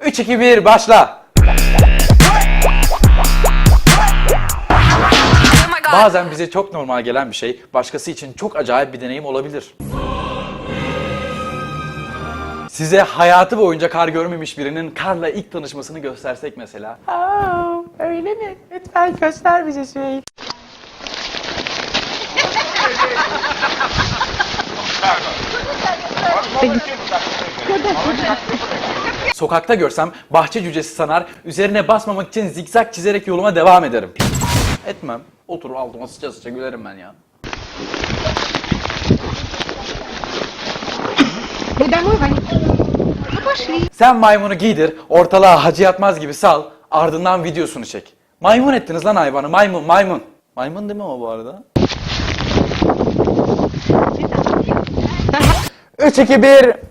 3, 2, 1 başla. Bazen bize çok normal gelen bir şey başkası için çok acayip bir deneyim olabilir. Size hayatı boyunca kar görmemiş birinin karla ilk tanışmasını göstersek mesela. Aa, öyle mi? Lütfen göster bize şey. Sokakta görsem bahçe cücesi sanar, üzerine basmamak için zikzak çizerek yoluma devam ederim. Etmem. Oturur altıma sıça sıça gülerim ben ya. Sen maymunu giydir, ortalığa hacı yatmaz gibi sal, ardından videosunu çek. Maymun ettiniz lan hayvanı, maymun, maymun. Maymun değil mi o bu arada? 3, 2, 1...